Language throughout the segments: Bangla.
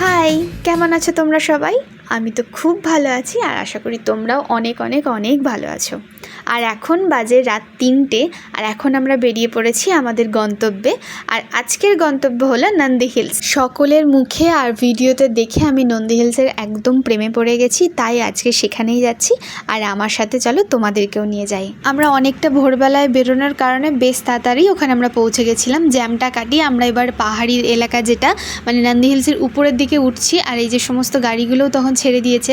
হাই, কেমন আছো তোমরা সবাই? আমি তো খুব ভালো আছি আর আশা করি তোমরাও অনেক অনেক অনেক ভালো আছো। আর এখন বাজে রাত তিনটে, আর এখন আমরা বেরিয়ে পড়েছি আমাদের গন্তব্যে। আর আজকের গন্তব্য হলো নন্দী হিলস। সকলের মুখে আর ভিডিওতে দেখে আমি নন্দী হিলসের একদম প্রেমে পড়ে গেছি, তাই আজকে সেখানেই যাচ্ছি। আর আমার সাথে চলো, তোমাদেরকেও নিয়ে যাই। আমরা অনেকটা ভোরবেলায় বেরোনোর কারণে বেশ তাড়াতাড়ি ওখানে আমরা পৌঁছে গেছিলাম। জ্যামটা কাটিয়ে আমরা এবার পাহাড়ি এলাকা যেটা মানে নন্দী হিলসের উপরের দিকে উঠছি, আর এই যে সমস্ত গাড়িগুলোও তখন ছেড়ে দিয়েছে।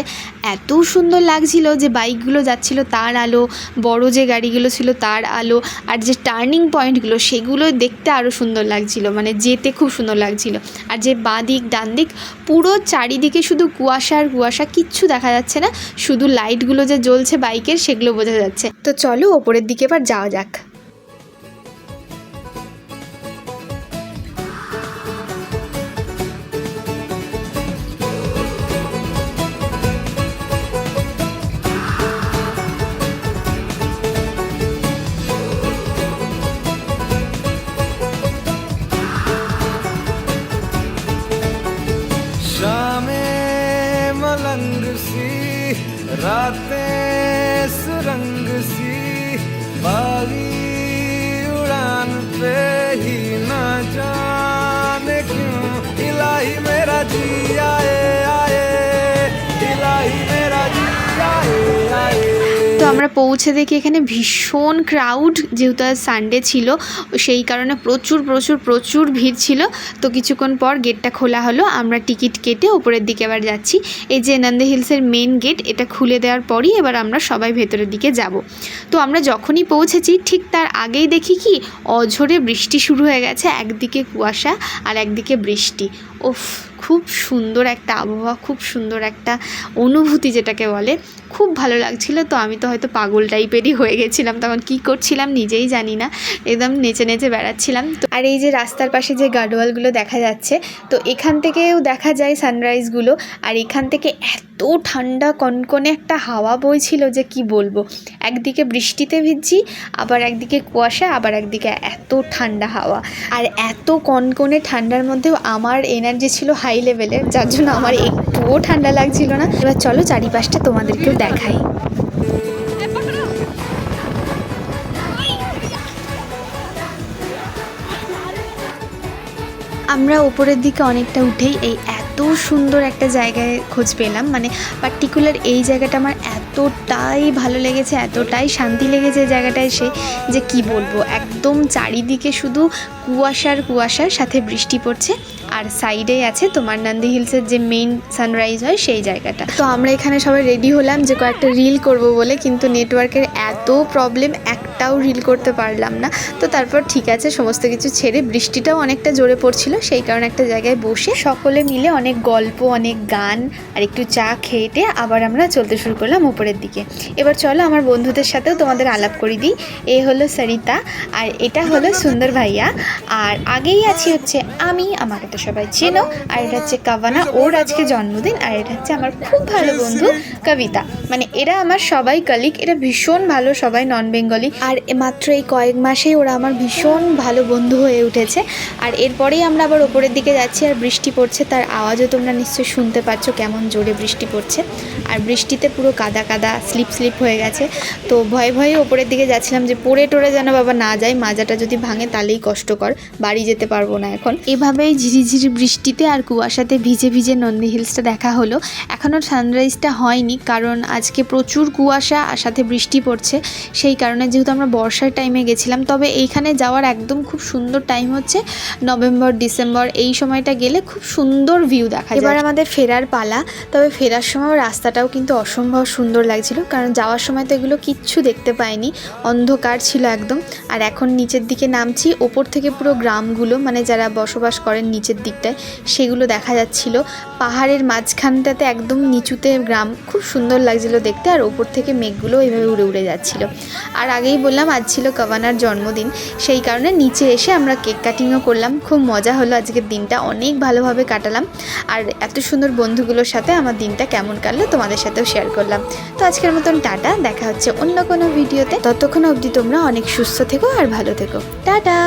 এত সুন্দর লাগছিল যে বাইকগুলো যাচ্ছিল, তার আলো বড় যে গাড়িগুলো ছিল তার আলো আর যে টার্নিং পয়েন্টগুলো সেগুলো দেখতে আরও সুন্দর লাগছিল মানে যেতে খুব সুন্দর লাগছিল। আর যে বাঁ দিক, ডান দিক, পুরো চারিদিকে শুধু কুয়াশা আর কুয়াশা, কিচ্ছু দেখা যাচ্ছে না। শুধু লাইটগুলো যে জ্বলছে বাইকের সেগুলো বোঝা যাচ্ছে। তো চলো ওপরের দিকে এবার যাওয়া যাক। सी रातें सुरंग सी बागी उड़ान पे ही আমরা পৌঁছে দেখি এখানে ভীষণ ক্রাউড যেহেতু আজ সানডে ছিল, সেই কারণে প্রচুর প্রচুর প্রচুর ভিড় ছিল। তো কিছুক্ষণ পর গেটটা খোলা হলো, আমরা টিকিট কেটে ওপরের দিকে এবার যাচ্ছি। এই যে নন্দে হিলসের মেন গেট এটা খুলে দেওয়ার পরই এবার আমরা সবাই ভেতরের দিকে যাব। তো আমরা যখনই পৌঁছেছি, ঠিক তার আগেই দেখি কি, অঝরে বৃষ্টি শুরু হয়ে গেছে, একদিকে কুয়াশা আর একদিকে বৃষ্টি। ওফ খুব সুন্দর একটা আবহাওয়া, খুব সুন্দর একটা অনুভূতি যেটাকে বলে। খুব ভালো লাগছিল তো আমি তো হয়তো পাগল টাইপেরই হয়ে গেছিলাম, তখন কি করছিলাম নিজেই জানি না। একদম নেচে নেচে বেড়াচ্ছিলাম। তো আর এই যে রাস্তার পাশে যে গার্ডওয়ালগুলো দেখা যাচ্ছে, তো এখান থেকেও দেখা যায় সানরাইজগুলো। আর এখান থেকে এত ঠান্ডা কনকনে একটা হাওয়া বইছিল যে কি বলব। একদিকে বৃষ্টিতে ভিজছি, আবার একদিকে কুয়াশা, আবার একদিকে এত ঠান্ডা হাওয়া। আর এত কনকনে ঠান্ডার মধ্যেও আমার এনার্জি ছিল হাই লেভেলের, যার জন্য আমার একটুও ঠান্ডা লাগছিল না। এবার চলো চারিপাশটা তোমাদেরকেও দেখাই। আমরা উপরের দিকে অনেকটা উঠেই এই এত সুন্দর একটা জায়গায় খোঁজ পেলাম। মানে পার্টিকুলার এই জায়গাটা আমার এতটাই ভালো লেগেছে, এতটাই শান্তি লেগেছে জায়গাটায় এসে যে কি বলব? একদম চারিদিকে শুধু কুয়াশার কুয়াশার, সাথে বৃষ্টি পড়ছে। আর সাইডেই আছে তোমার নন্দী হিলসের যে মেইন সানরাইজ হয় সেই জায়গাটা। তো আমরা এখানে সবাই রেডি হলাম যে কয়েকটা রিল করব বলে, কিন্তু নেটওয়ার্কের এত প্রবলেম একটাও রিল করতে পারলাম না। তো তারপর ঠিক আছে, সমস্ত কিছু ছেড়ে বৃষ্টিটাও অনেকটা জোরে পড়ছিল, সেই কারণে একটা জায়গায় বসে সকলে মিলে অনেক গল্প, অনেক গান আর একটু চা খেয়েটে আবার আমরা চলতে শুরু করলাম উপরের দিকে। এবার চলো আমার বন্ধুদের সাথেও তোমাদের আলাপ করে দিই। এ হলো সরিতা আর এটা হলো সুন্দর ভাইয়া। আর আগেই আছি হচ্ছে আমি, আমাকে তো সবাই চেনো। আর এটা হচ্ছে কাভানা, ওর আজকে জন্মদিন। আর এটা হচ্ছে আমার খুব ভালো বন্ধু কবিতা। মানে এরা আমার সবাই কালিক এরা ভীষণ ভালো সবাই নন বেঙ্গলি আর মাত্র এই কয়েক মাসেই ওরা আমার ভীষণ ভালো বন্ধু হয়ে উঠেছে। আর এরপরেই আমরা আবার ওপরের দিকে যাচ্ছি আর বৃষ্টি পড়ছে, তার আওয়াজও তোমরা নিশ্চয়ই শুনতে পাচ্ছ কেমন জোরে বৃষ্টি পড়ছে। আর বৃষ্টিতে পুরো কাদা কাদা, স্লিপ স্লিপ হয়ে গেছে। তো ভয়ে ভয়ে ওপরের দিকে যাচ্ছিলাম যে পড়ে টরে যেন বাবা না যায়, মাজাটা যদি ভাঙে তাহলেই কষ্টকর, বাড়ি যেতে পারব না এখন। এভাবেই ঝিরিঝিরি বৃষ্টিতে আর কুয়াশাতে ভিজে ভিজে নন্দী হিলসটা দেখা হলো। এখনও সানরাইজটা হয়নি, কারণ আজকে প্রচুর কুয়াশা আর সাথে বৃষ্টি পড়ছে। সেই কারণে যেহেতু আমরা বর্ষার টাইমে গেছিলাম, তবে এইখানে যাওয়ার একদম খুব সুন্দর টাইম হচ্ছে নভেম্বর, ডিসেম্বর, এই সময়টা গেলে খুব সুন্দর ভিউ দেখা যায়। এবার আমাদের ফেরার পালা, তবে ফেরার সময় রাস্তাটাও কিন্তু অসম্ভব সুন্দর লাগছিল, কারণ যাওয়ার সময় তো এগুলো কিচ্ছু দেখতে পাইনি, অন্ধকার ছিল একদম। আর এখন নিচের দিকে নামছি, ওপর থেকে পুরো গ্রামগুলো মানে যারা বসবাস করেন নিচের দিকটায়, সেগুলো দেখা যাচ্ছিল। পাহাড়ের মাঝখানটাতে একদম নিচুতে গ্রাম, খুব সুন্দর লাগছিল দেখতে, আর ওপর থেকে মেঘগুলো এইভাবে উড়ে উড়ে যাচ্ছিল। আর আগেই বললাম, আজ ছিল কাভানার জন্মদিন। সেই কারণে নিচে এসে আমরা কেক কাটিংও করলাম। খুব মজা হলো, আজকের দিনটা অনেক ভালোভাবে কাটালাম। আর এত সুন্দর বন্ধুগুলোর সাথে আমার দিনটা কেমন কাটলো তোমাদের সাথেও শেয়ার করলাম। তো আজকের মতন টাটা, দেখা হচ্ছে অন্য কোনো ভিডিওতে ততক্ষণ অবধি তোমরা অনেক সুস্থ থেকো আর ভালো থেকো। টাটা!